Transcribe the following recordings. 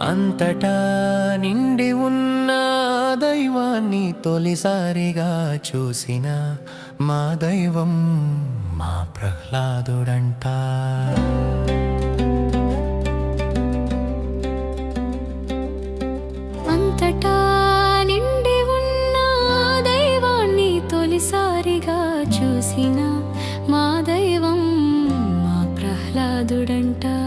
అంతటా నిండి ఉన్నా దైవాన్ని తొలిసారిగా చూసిన మా దైవం మా ప్రహ్లాదుడంట. అంతటా నిండి ఉన్న దైవాన్ని తొలిసారిగా చూసిన మా దైవం మా ప్రహ్లాదుడంట.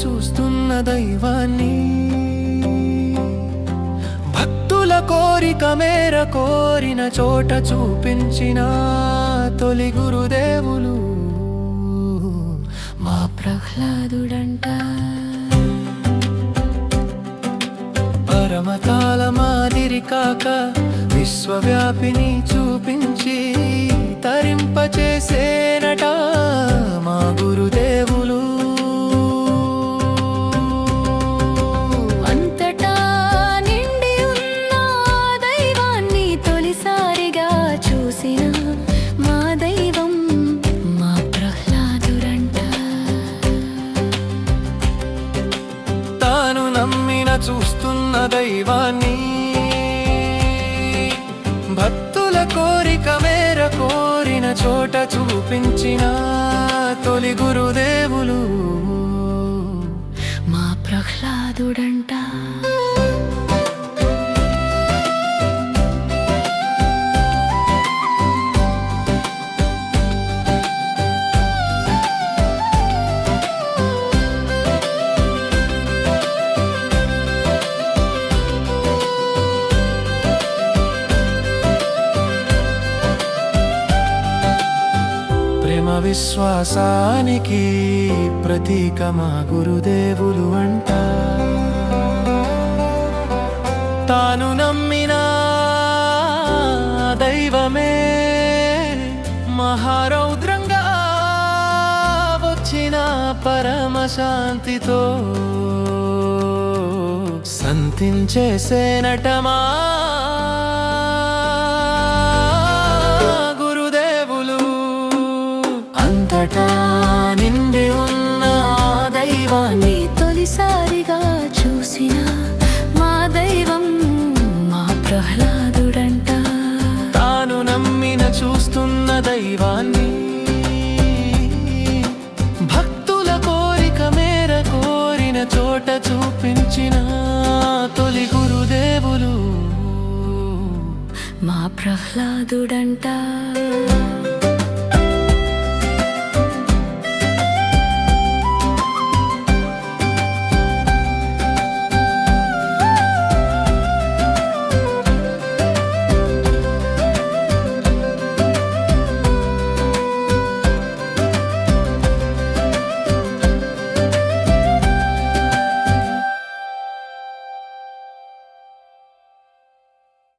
చూస్తున్న దైవాన్ని. భక్తుల కోరిక మేర కోరిన చోట చూపించిన తొలి గురుదేవులు మా ప్రహ్లాదుడంట. పరమతాల మాదిరి కాక విశ్వవ్యాపిని చూపించి చూస్తున్న దైవాన్ని. భక్తుల కోరిక మేర కోరిన చోట చూపించిన తొలి గురుదేవులు మా ప్రహ్లాదుడంట. విశ్వాసానికి ప్రతీక మా గురుదేవులు అంట. తాను నమ్మిన దైవమే మహారౌద్రంగా వచ్చిన పరమ శాంతితో సంతించేసేనటమా దైవాన్ని తొలిసారిగా చూసిన మా దైవం మా ప్రహ్లాదుడంట. తాను నమ్మిన చూస్తున్న దైవాన్ని భక్తుల కోరిక మేర కోరిన చోట చూపించిన తొలి గురుదేవులు మా ప్రహ్లాదుడంట.